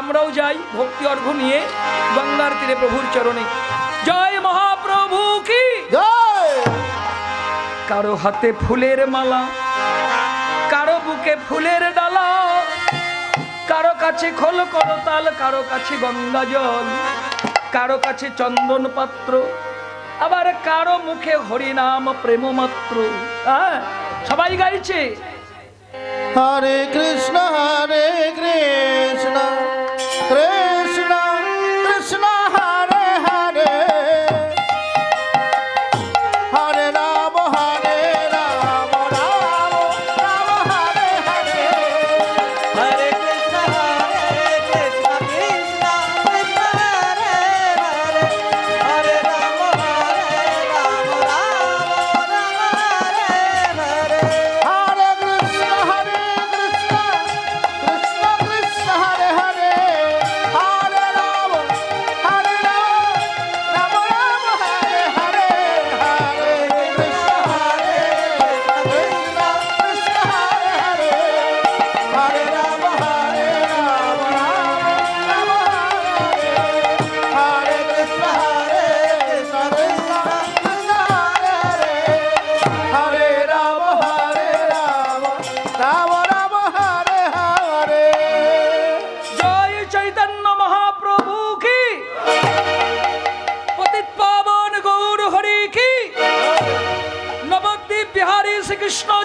আমরাও যাই ভক্তি অর্ঘ নিয়ে গঙ্গার তীরে প্রভুর চরণে। জয় মহাপ্রভু কি? কারও হাতে ফুলের মালা কারও বুকে ফুলের ডালা কারও কাছে খোল করতাল কারও কাছে গঙ্গা জল কারও কাছে চন্দন পাত্র আবার কারও মুখে হরিনাম প্রেম মাত্র হ্যাঁ সবাই গাইছে? হরে কৃষ্ণ হরে কৃষ্ণ কৃষ্ণ।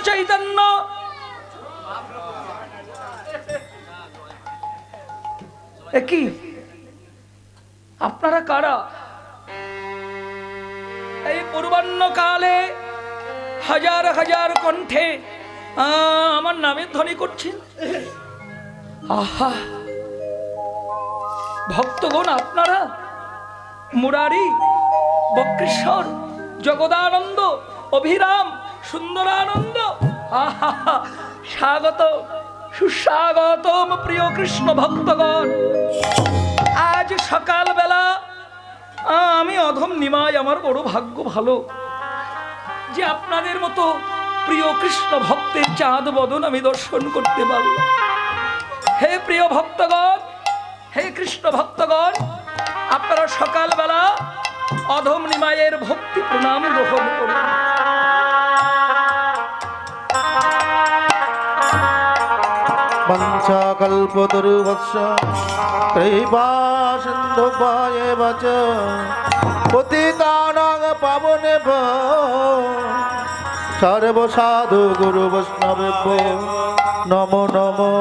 চৈতন্য কি? আপনারা কারা? এই পূর্বান্ন কালে হাজার হাজার কণ্ঠে আমার নামে ধ্বনি করছেন? আহা! ভক্তগণ, আপনারা? মুরারি, বক্রেশ্বর, জগদানন্দ, অভিরাম, সুন্দরানন্দ স্বাগত, সুস্বাগতম প্রিয় কৃষ্ণ ভক্তগণ। আজ সকালবেলা, আমি অধম নিমাই আমার বড় ভাগ্য ভালো, যে আপনাদের মতো প্রিয় কৃষ্ণ ভক্তের চাঁদ বদন আমি দর্শন করতে পারলাম। হে প্রিয় ভক্তগণ, হে কৃষ্ণ ভক্তগণ, আপনারা সকালবেলা অধম নিমায়ের ভক্তি প্রণাম গ্রহণ করুন। পঞ্চকল্পতরুবৎস কৃপা সিন্ধু পায়ে বচ। পতিতানং পাবনে সর্বসাধু গুরু বৈষ্ণবে নমো নমো।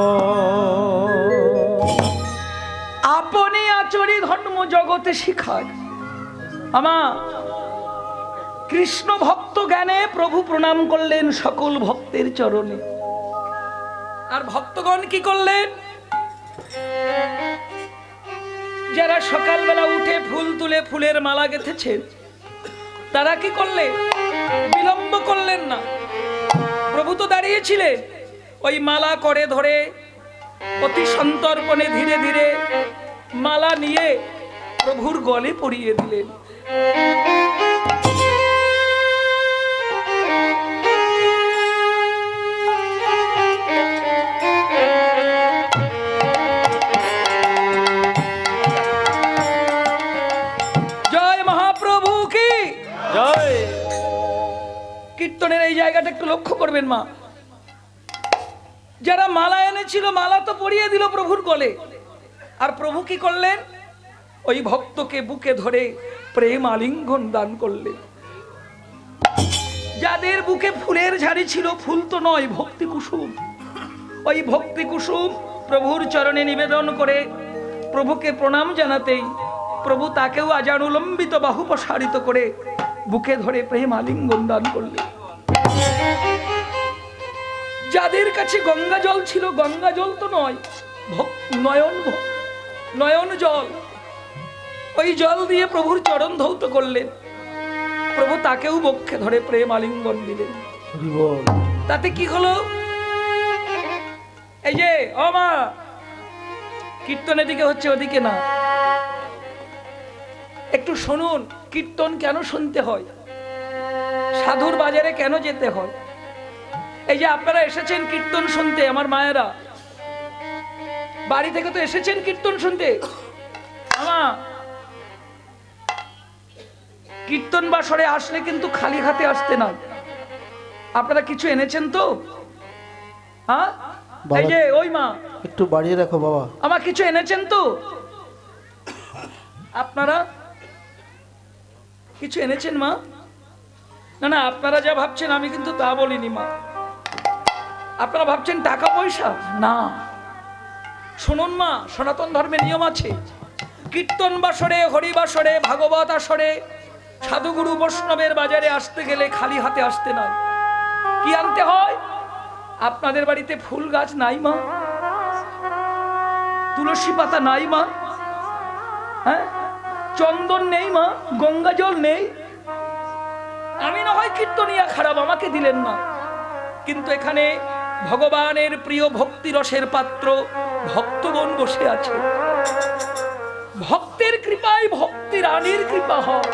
আপনি আচরি ধর্ম জগতে শিখায় আমা কৃষ্ণ ভক্ত জ্ঞানে প্রভু প্রণাম করলেন সকল ভক্তের চরণে। আর ভক্তগণ কি করলেন? যারা সকালবেলা উঠে ফুল তুলে ফুলের মালা গেঁথেছেন, তারা কি করলেন? বিলম্ব করলেন না। প্রভু তো দাঁড়িয়েছিলেন। ওই মালা করে ধরে, অতি সন্তর্পণে ধীরে ধীরে মালা নিয়ে প্রভুর গলে পরিয়ে দিলেন। কীর্তনের এই জায়গাটা একটু লক্ষ্য করবেন, মা। যারা মালা এনেছিল, মালা তো পরিয়ে দিল প্রভুর গলে। আর প্রভু কি করলেন? ওই ভক্তকে বুকে ধরে প্রেম আলিঙ্গন দান করলেন। যাদের বুকে ফুলের ঝাড়ি ছিল, ফুল তো নয়, ভক্তি কুসুম। ওই ভক্তি কুসুম প্রভুর চরণে নিবেদন করে প্রভুকে প্রণাম জানাতেই প্রভু তাকেও আজানুলম্বিত বাহু প্রসারিত করে বুকে ধরে প্রেম আলিঙ্গন দান করলেন। যাদের কাছে গঙ্গা জল ছিল গঙ্গা জল তো নয়। নয়ন নয়ন জল। ওই জল দিয়ে প্রভুর চরণ ধৌত করলেন। প্রভু তাকেও বক্ষে ধরে প্রেম আলিঙ্গন দিলেন। তাতে কি হলো? এই যে ও মা কীর্তন এদিকে হচ্ছে ওদিকে না। একটু শুনুন কীর্তন কেন শুনতে হয়? সাধুর বাজারে কেন যেতে হয়? এই যে আপনারা এসেছেন কীর্তন শুনতে আমার মায়েরা। বাড়ি থেকে তো এসেছেন কীর্তন শুনতে? কীর্তন বাসরে আসলে কিন্তু খালি হাতে আসতে না। আপনারা কিছু এনেছেন তো? হ্যাঁ? এই যে ওই মা। একটু বাড়িয়ে রাখো বাবা। আমার কিছু এনেছেন তো? আপনারা? কিছু এনেছেন মা? না না আপনারা যা ভাবছেন আমি কিন্তু তা বলিনি মা। আপনারা ভাবছেন টাকা পয়সা? না। শুনুন মা, সনাতন ধর্মের নিয়ম আছে। কীর্তন বাসরে হরিবাসরে ভাগবত আসরে, সাধুগুরু বৈষ্ণবের বাজারে আসতে গেলে খালি হাতে আসতে নয়। কি আনতে হয়? আপনাদের বাড়িতে ফুল গাছ নাই মা। তুলসী পাতা নাই মা। হ্যাঁ? চন্দন নেই মা, গঙ্গা জল নেই। আমি না হয় কীর্তনিয়া খারাপ, আমাকে দিলেন না কিন্তু এখানে ভগবানের প্রিয় ভক্তি রসের পাত্র ভক্তগণ বসে আছে। ভক্তের কৃপায় ভক্তি রানীর কৃপা হয়।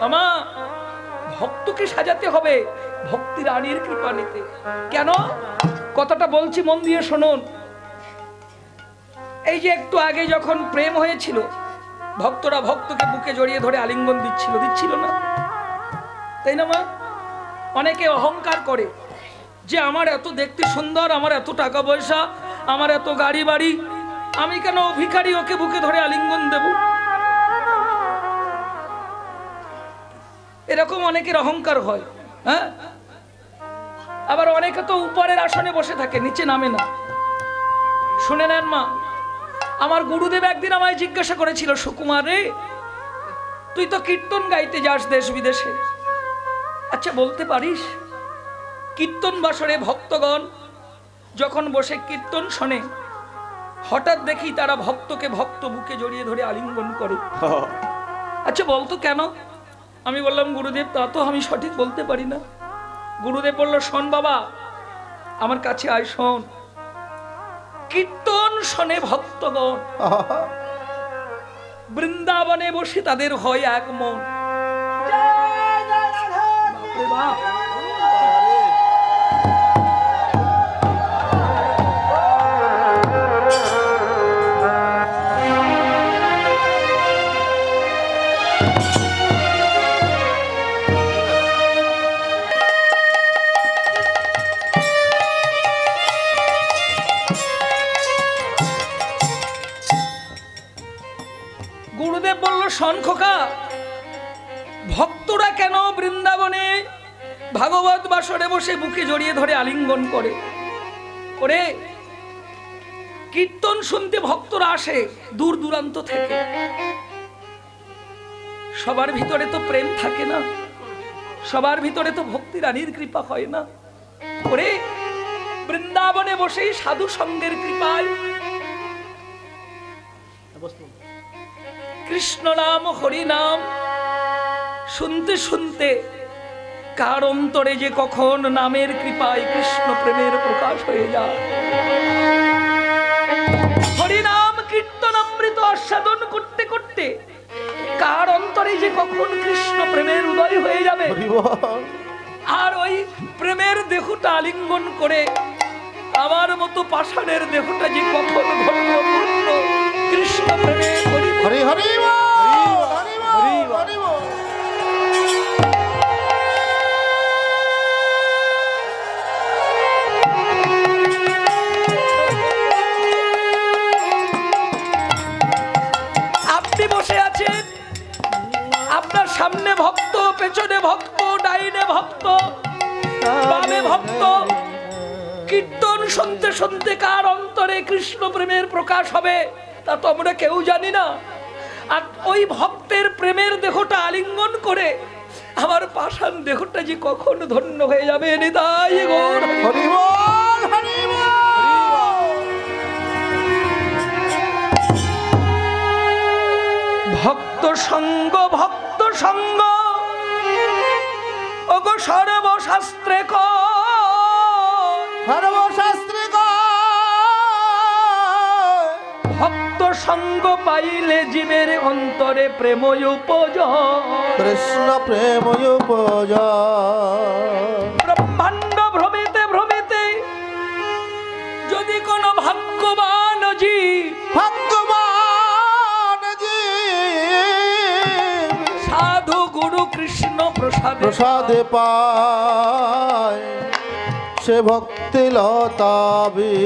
আমা, ভক্তকে সাজাতে হবে ভক্তি রানীর কৃপা নিতে। কেন? কথাটা বলছি মন দিয়ে শুনুন। এই যে একটু আগে যখন প্রেম হয়েছিল, ভক্তরা ভক্তকে বুকে জড়িয়ে ধরে আলিঙ্গন দিচ্ছিল দিচ্ছিল না? তাই না, মা? অনেকে অহংকার করে। যে আমার এত দেখতে সুন্দর, আমার এত টাকা পয়সা, আমার এত গাড়ি বাড়ি, আমি কেন ভিখারি ওকে বুকে ধরে আলিঙ্গন দেব? এরকম অনেকের অহংকার হয় হ্যাঁ? আবার অনেকে তো উপরের আসনে বসে থাকে, নিচে নামে না। শুনে নেন মা, আমার গুরুদেব একদিন আমায় জিজ্ঞাসা করেছিল, সুকুমার রে, তুই তো কীর্তন গাইতে যাস দেশ বিদেশে। আচ্ছা বলতে পারিস? কীর্তন বাসরে ভক্তগণ যখন বসে কীর্তন শোনে হঠাৎ দেখি তারা ভক্তকে ভক্ত বুকে জড়িয়ে ধরে আলিঙ্গন করে। আচ্ছা বলতো কেন? আমি বললাম গুরুদেব তা তো আমি সঠিক বলতে পারি না। গুরুদেব বলল শোন বাবা আমার কাছে আয় শোন। কীর্তন শোনে ভক্তগণ। বৃন্দাবনে বসে তাদের হয় এক মন। বাপরে বাপ। গুরুদেব বলল শোন খোকা, ভক্তরা কেন বৃন্দাবনে ভাগবত বাসরে বসে বুকে জড়িয়ে ধরে আলিঙ্গন করে? করে কীর্তন শুনতে ভক্তরা আসে, দূর দূরান্ত থেকে। সবার ভিতরে তো প্রেম থাকে না, সবার ভিতরে তো ভক্তি রানীর কৃপা হয় না। করে বৃন্দাবনে বসেই সাধু সঙ্গের কৃপায় কৃষ্ণ নাম হরি নাম। শুনতে শুনতে কার অন্তরে যে কখন নামের কৃপায় কৃষ্ণ প্রেমের প্রকাশ হয়ে যায়। হরিনাম কীর্তন অমৃত আস্বাদন করতে করতে কার অন্তরে যে কখন কৃষ্ণ প্রেমের উদয় হয়ে যাবে। আর ওই প্রেমের দেহটা আলিঙ্গন করে আমার মতো পাষাণের দেহটা যে কখন পূর্ণ কৃষ্ণ প্রেমে হরি হরি হরি বল, হরি বল, হরি বল। আপনি বসে আছেন। আপনার সামনে ভক্ত পেছনে ভক্ত ডাইনে ভক্ত বামে ভক্ত। কীর্তন শুনতে শুনতে কার অন্তরে কৃষ্ণ প্রেমের প্রকাশ হবে তা তো আমরা কেউ জানি না। আর ওই ভক্তের প্রেমের দেহটা আলিঙ্গন করে আমার পাষাণ দেহটা যে কখন ধন্য হয়ে যাবে নিতাই গৌর। ভক্ত সঙ্গ ভক্ত সঙ্গ। ওগো সর্বশাস্ত্রে কয় সর্বশাস্ত্রে কয়, ভক্ত সঙ্গ পাইলে জীবের অন্তরে প্রেম উপজ কৃষ্ণ প্রেম উপজ ব্রহ্মাণ্ড ভ্রমিতে ভ্রমিতে যদি কোন ভাগ্যবান জীব ভাগ্যবান সাধু গুরু কৃষ্ণ প্রসাদ প্রসাদে পায়। সে ভক্তি লতাবি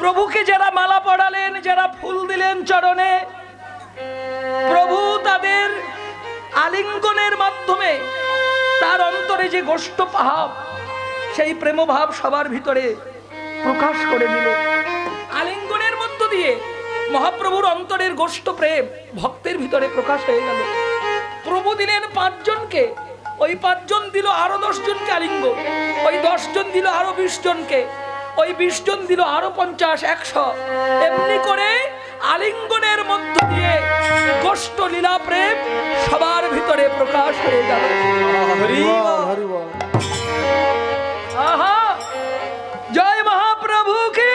প্রভুকে যারা মালা পড়ালেন, যারা ফুল দিলেন চরণে, প্রভু তাদের আলিঙ্গনের মাধ্যমে তার অন্তরে যে গোষ্ঠ ভাব সেই প্রেমভাব সবার ভিতরে প্রকাশ করে দিল। আলিঙ্গনের মধ্য দিয়ে মহাপ্রভুর অন্তরের গোষ্ঠ প্রেম ভক্তের ভিতরে প্রকাশ হয়ে গেল। প্রভু দিলেন পাঁচজনকে, ওই পাঁচজন দিল আরও দশজনকে আলিঙ্গ। দশজন দিল আরও বিশ জনকে ওই বিশ জন দিল আরও পঞ্চাশ একশো। এমনি করে আলিঙ্গনের মধ্য দিয়ে গোষ্ঠ লীলা প্রেম সবার ভিতরে প্রকাশ হয়ে গেল। জয় মহাপ্রভু কি?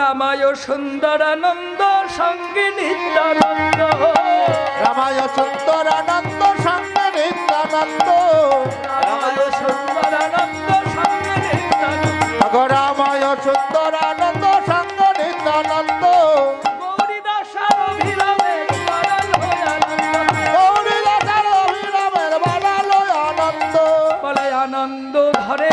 রামায় সুন্দরানন্দ সঙ্গে নিত্যানন্দ। রামায় সুন্দর আনন্দ সঙ্গে নিত্যানন্দ। রামায় সুন্দরানন্দ সুন্দর সঙ্গে নিত্যানন্দ। আনন্দ ধরে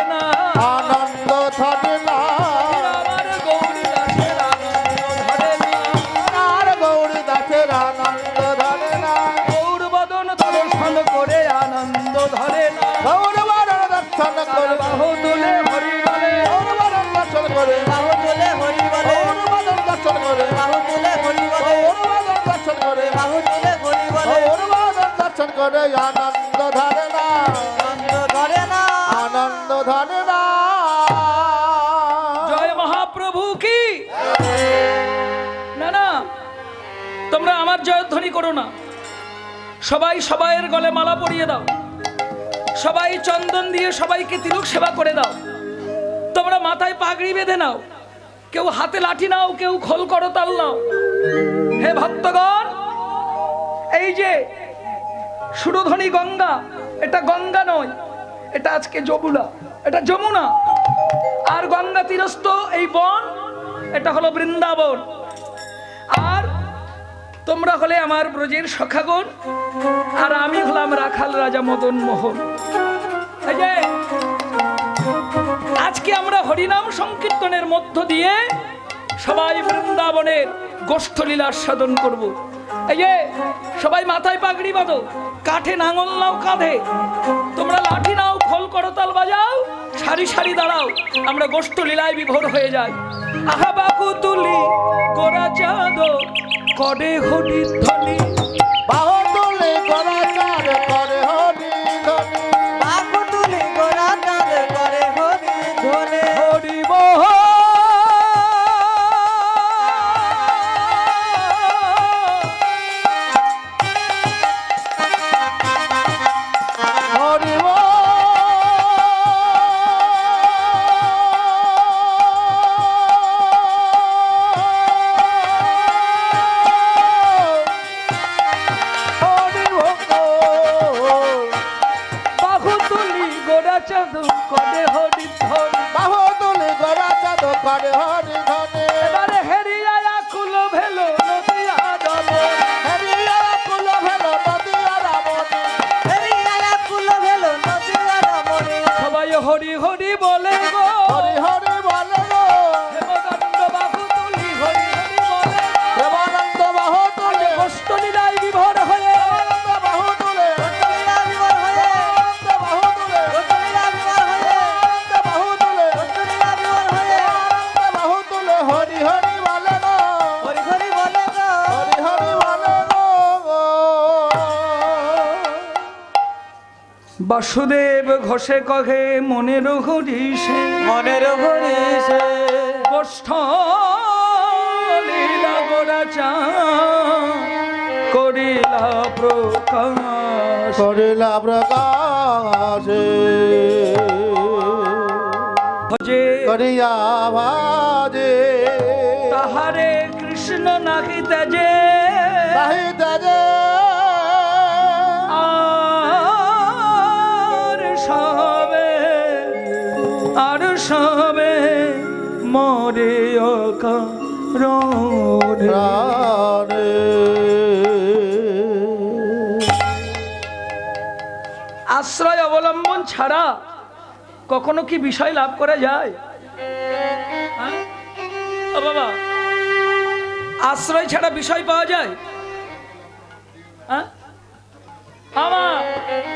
করে আনন্দ ধরে না আনন্দ ধরে না। আনন্দ ধরে না। জয় মহাপ্রভু কি? না না, তোমরা আমার জয়ধ্বনি করো না। সবাই সবাইয়ের গলে মালা পরিয়ে দাও। সবাই চন্দন দিয়ে সবাইকে তিলক সেবা করে দাও। তোমরা মাথায় পাগড়ি বেঁধে নাও। কেউ হাতে লাঠি নাও, কেউ খোল করতাল নাও। হে ভক্তগণ, এই যে সুরধ্বনি গঙ্গা, এটা গঙ্গা নয়, এটা আজকে যমুনা, এটা যমুনা। আর গঙ্গা তীরস্থ এই বন, এটা হলো বৃন্দাবন। আর তোমরা হলে আমার ব্রজের সখাগণ, আর আমি হলাম রাখাল রাজা মদন মোহন। আজকে আমরা হরিনাম সংকীর্তনের মধ্য দিয়ে সবাই বৃন্দাবনের গোষ্ঠলীলা সাধন করব। এই যে, সবাই মাথায় পাগড়ি বাঁধো। কাঠে নাঙল নাও কাঁধে। তোমরা লাঠি নাও, খোল করতাল বাজাও, সারি সারি দাঁড়াও, আমরা গোষ্ঠ লীলায় বিভোর হয়ে যাই। আহা বাকু তুলি, গোরা চাঁদ কডে হরি ধনি বাহ তোলে গলাচার করে হরি ধনি বাসুদেব ঘষে কহে মনের হরিষে মনের হরি সে। কষ্ট লীলা করিলা প্রকাশ। করিলা প্রকাশে। ভজে করিয়া ভাজে। তাহারে কৃষ্ণ নাহি তেজে সবে মরে প্রাণে। আশ্রয় অবলম্বন ছাড়া কখনো কি বিষয় লাভ করা যায়? বাবা আশ্রয় ছাড়া বিষয় পাওয়া যায়? হ্যাঁ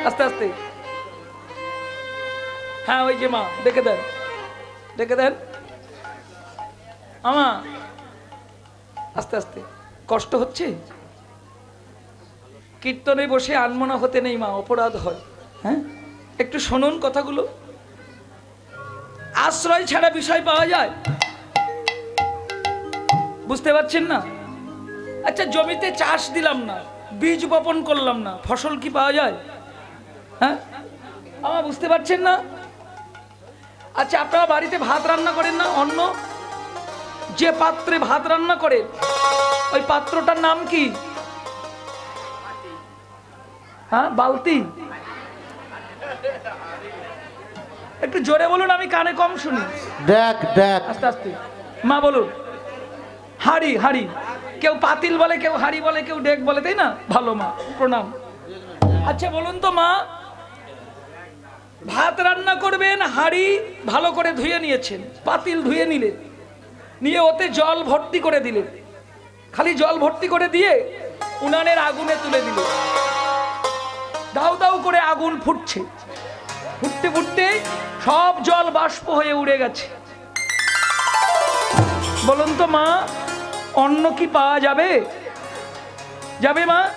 আস্তে আস্তে। হ্যাঁ ওই যে মা দেখে দেন দেখে দেন। আমা, আস্তে আস্তে। কষ্ট হচ্ছে? কীর্তনে বসে আনমনা হতে নেই মা, অপরাধ হয়। হ্যাঁ? একটু শুনুন কথাগুলো। আশ্রয় ছাড়া বিষয় পাওয়া যায়। বুঝতে পারছেন না? আচ্ছা জমিতে চাষ দিলাম না, বীজ বপন করলাম না, ফসল কি পাওয়া যায়? হ্যাঁ? আমার বুঝতে পারছেন না? আচ্ছা আপনারা বাড়িতে ভাত রান্না করেন না? অন্য যে পাত্রে ভাত রান্না করেন ওই পাত্রটার নাম কি? হ্যাঁ বালতি? একটু জোরে বলুন আমি কানে কম শুনি। দেখ দেখ। আস্তে আস্তে। মা বলুন। হাড়ি হাড়ি। কেউ পাতিল বলে কেউ হাড়ি বলে কেউ ডেক বলে তাই না? ভালো মা প্রণাম। আচ্ছা বলুন তো মা ভাত রান্না করবেন, হাড়ি ভালো করে ধুয়ে নিয়েছেন, পাতিল ধুয়ে নিলেন, নিয়ে ওতে জল ভর্তি করে দিলেন। খালি জল ভর্তি করে দিয়ে উনানের আগুনে তুলে দিলেন। দাউ দাউ করে আগুন ফুটছে। ফুটতে ফুটতে সব জল বাষ্প হয়ে উড়ে গেছে। বলুন তো মা, অন্ন কি পাওয়া যাবে? যাবে মা?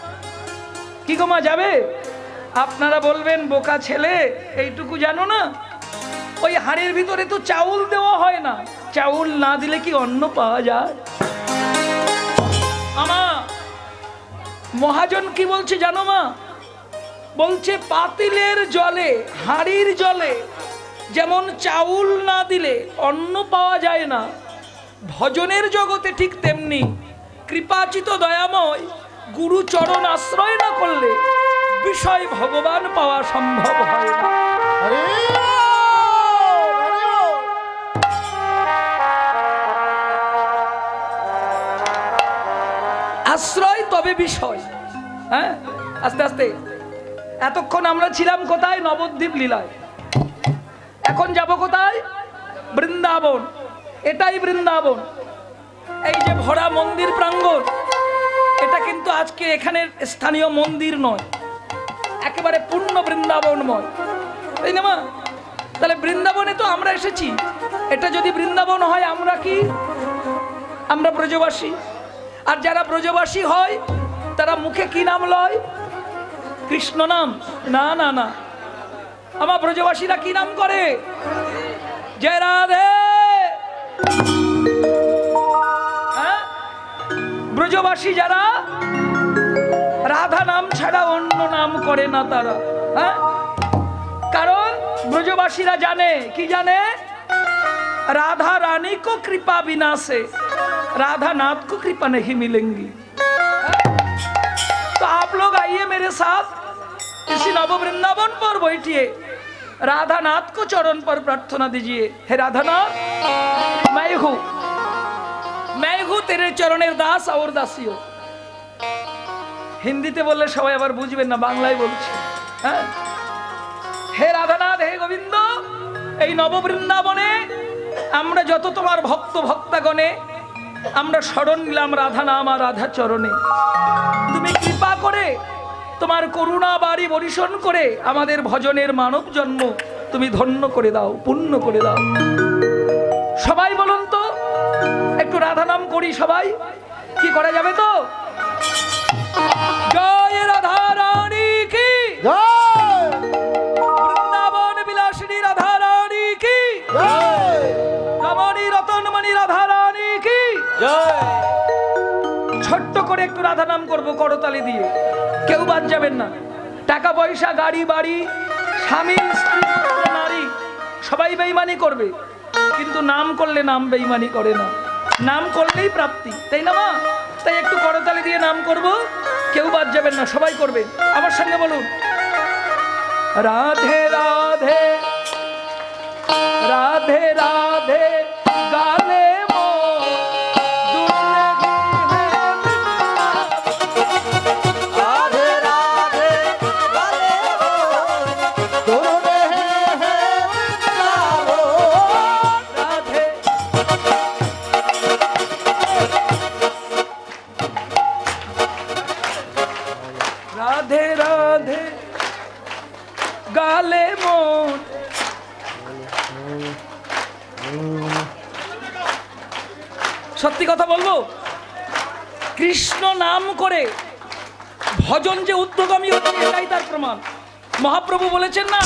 কি গো মা, যাবে? আপনারা বলবেন, বোকা ছেলে, এইটুকু জানো না? ওই হাড়ের ভিতরে তো চাউল দেওয়া হয় না। চাউল না দিলে কি অন্ন পাওয়া যায়? আমা, মহাজন কি বলছে জানো মা? বলছে, পাতিলের জলে, হাড়ির জলে যেমন চাউল না দিলে অন্ন পাওয়া যায় না, ভজনের জগতে ঠিক তেমনি কৃপাচিত দয়াময় গুরু চরণ আশ্রয় না করলে বিষয় ভগবান পাওয়া সম্ভব হয় না। আশ্রয় তবে বিষয় হ্যাঁ? আস্তে আস্তে। এতক্ষণ আমরা ছিলাম কোথায়? নবদ্বীপ লীলায়। এখন যাব কোথায়? বৃন্দাবন। এটাই বৃন্দাবন। এই যে ভরা মন্দির প্রাঙ্গণ এটা কিন্তু আজকে এখানের স্থানীয় মন্দির নয়। একেবারে পূর্ণ বৃন্দাবনময় তাই না মা? তাহলে বৃন্দাবনে তো আমরা এসেছি। এটা যদি বৃন্দাবন হয়, আমরা কি? আমরা ব্রজবাসী। আর যারা ব্রজবাসী হয়, তারা মুখে কি নাম লয়? কৃষ্ণ নাম। না না না। আমার ব্রজবাসীরা কি নাম করে? জয় রাধে! হ্যাঁ? ব্রজবাসী যারা রাধা নাম ছাড়া অন্য নাম করে না তারা হ্যাঁ? কারণ ব্রজবাসীরা জানে, কি জানে? রাধা রানী কো কৃপা বিনাশে, রাধা নাথ কো কৃপা নেহি মিলেঙ্গি হ্যাঁ? তো আপ লোক আইয়ে মেরে সাথ নববৃন্দাবন পর বৈঠিয়ে, রাধা নাথ কো চরণ পর প্রার্থনা দিজিয়ে, হে রাধা নাথ মাই হু মাই হু তেরে চরণের দাস আওর দাসিও। হিন্দিতে বললে সবাই আবার বুঝবেন না, বাংলায় বলছে। হ্যাঁ? হে রাধানাথ, হে গোবিন্দ, এই নববৃন্দাবনে আমরা যত তোমার ভক্ত ভক্তাগণে, আমরা স্মরণ নিলাম রাধা নাম আর রাধা চরণে। তুমি কৃপা করে তোমার করুণা বাড়ি বরিশন করে আমাদের ভজনের মানব জন্ম তুমি ধন্য করে দাও, পূর্ণ করে দাও। সবাই বলুন তো, একটু রাধা নাম করি সবাই। কি করা যাবে তো? জয় রাধা রানী কি? বৃন্দাবন বিলাসিনী রাধা রানী কি? রমণী রতনমণি রাধা রানী কি? ছোট্ট করে একটু রাধা নাম করব করতালি দিয়ে। কেউ বাদ যাবেন না। টাকা পয়সা গাড়ি বাড়ি স্বামী স্ত্রী নারী সবাই বেইমানি করবে। কিন্তু নাম করলে নাম বেইমানি করে না। নাম করলেই প্রাপ্তি তাই না মা? তাই একটু করতালি দিয়ে নাম করব। কেউ বাদ যাবেন না, সবাই করবে। আমার সঙ্গে বলুন। রাধে রাধে। কথা বলব? কৃষ্ণ নাম করে ভজন যে উদ্যোগমী হচ্ছে, এটাই তার প্রমাণ। মহাপ্রভু বলেছেন না,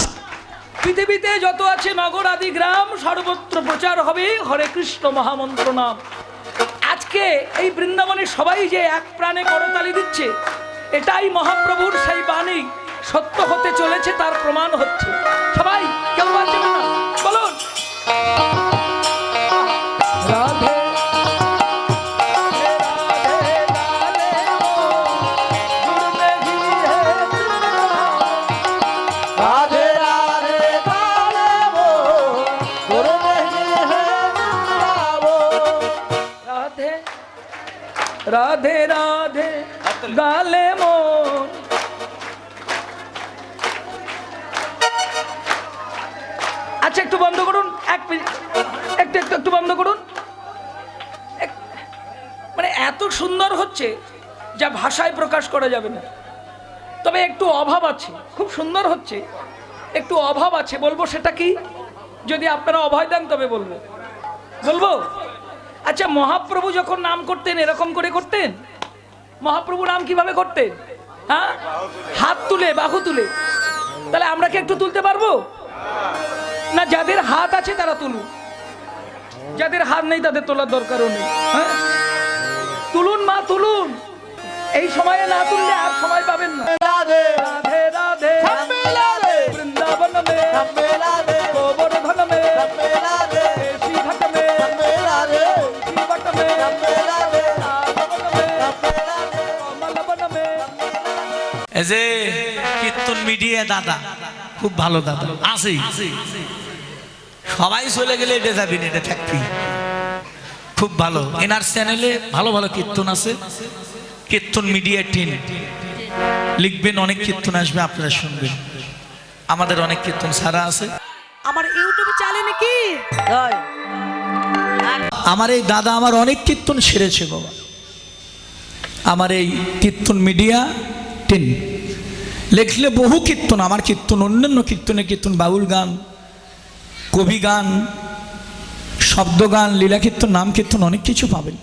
পৃথিবীতে যত আছে নগর, আদি গ্রাম, সর্বত্র প্রচার হবে, হরে কৃষ্ণ মহামন্ত্র নাম। আজকে এই বৃন্দাবনে সবাই যে এক প্রাণে করতালি দিচ্ছে, এটাই মহাপ্রভুর সেই বাণী। সত্য হতে চলেছে, তার প্রমাণ হচ্ছে। সবাই কেউ বাঁচবে রাধে রাধে গালে মন। আচ্ছা একটু বন্ধ করুন এক মিনিট। একটু একটু একটু বন্ধ করুন। মানে এত সুন্দর হচ্ছে যা ভাষায় প্রকাশ করা যাবে না। তবে একটু অভাব আছে খুব সুন্দর হচ্ছে। একটু অভাব আছে বলব সেটা কি? যদি আপনারা অভয় দেন তবে বলব। বলব? আচ্ছা মহাপ্রভু যখন নাম করতেন এরকম করে করতেন? মহাপ্রভু নাম কীভাবে করতেন? হ্যাঁ? হাত তুলে বাহু তুলে। তাহলে আমরা কি একটু তুলতে পারব? না যাদের হাত আছে তারা তুলুন যাদের হাত নেই তাদের তোলার দরকারও নেই। হ্যাঁ? তুলুন মা তুলুন। এই সময়ে না তুললে আর সময় পাবেন না। রাধে রাধে রাধে। বৃন্দাবন রাধে এই যে কীর্তন মিডিয়া দাদা খুব ভালো দাদা। আসি সবাই চলে গেলে এটা যাবি না এটা থাকবি। খুব ভালো। এনার চ্যানেলে ভালো ভালো কীর্তন আছে। কীর্তন মিডিয়া টিম লিখবেন অনেক কীর্তন আসবে আপনারা শুনবেন। আমাদের অনেক কীর্তন সারা আছে। আমার ইউটিউব চ্যানেলে কি? জয় আমার এই দাদা আমার অনেক কীর্তন সেরেছে বাবা। আমার এই কীর্তন মিডিয়া টেন লেখলে বহু কীর্তন আমার কীর্তন অন্যান্য কীর্তনে কীর্তন বাউল গান কবি গান শব্দ গান লীলা কীর্তন নাম কীর্তন অনেক কিছু পাবেন।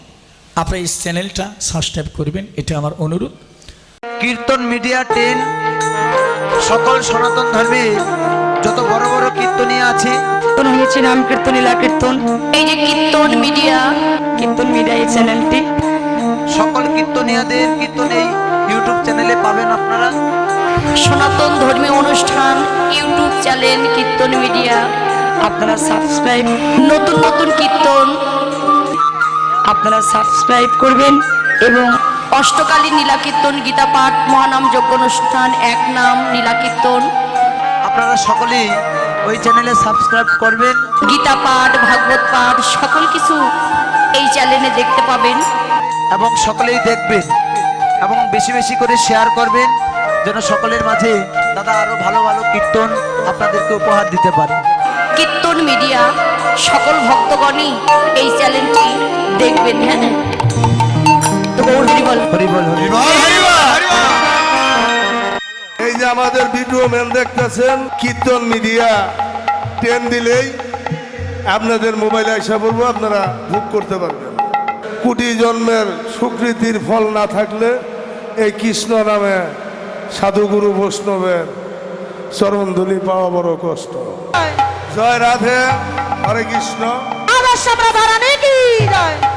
আপনার এই চ্যানেলটা সাবস্ক্রাইব করবেন এটা আমার অনুরোধ। কীর্তন মিডিয়া টেন সকল সনাতন ধর্মে যত বড় বড় কীর্তনীয় আছে। কীর্তন হয়েছে নাম কীর্তন লীলা কীর্তন। এই যে কীর্তন মিডিয়া। কীর্তন মিডিয়া এই চ্যানেলটি। সকল কীর্তনীয়দের কীর্তন এই ইউটিউব চ্যানেলে পাবেন আপনারা। সনাতন ধর্মীয় অনুষ্ঠান, ইউটিউব চ্যানেল, কীর্তন মিডিয়া। আপনারা সাবস্ক্রাইব, নতুন নতুন কীর্তন আপনারা সাবস্ক্রাইব করবেন এবং অষ্টকালী নীলা কীর্তন, গীতা পাঠ, মহানাম যোগ্য অনুষ্ঠান, এক নাম নীলা কীর্তন আপনারা সকলেই ওই চ্যানেলে সাবস্ক্রাইব করবেন। গীতা পাঠ, ভাগবত পাঠ, সকল কিছু এই চ্যানেলে দেখতে পাবেন। এবং সকলেই দেখবেন। এবং বেশি বেশি করে শেয়ার করবেন যেন সকলের মাঝে দাদা আরও ভালো ভালো কীর্তন আপনাদেরকে উপহার দিতে পারে। কীর্তন মিডিয়া সকল ভক্তগণই এই চ্যানেলটি দেখবেন হ্যাঁ। এই যে আমাদের ভিডিও ম্যান দেখতেছেন কীর্তন মিডিয়া টেন দিলেই আপনাদের মোবাইলে আসা বলব আপনারা বুক করতে পারবেন। কোটি জন্মের সুকৃতির ফল না থাকলে এই কৃষ্ণ নামে সাধুগুরু বৈষ্ণবের চরণধুলি পাওয়া বড় কষ্ট। জয় রাধে, হরে কৃষ্ণ। সব জয়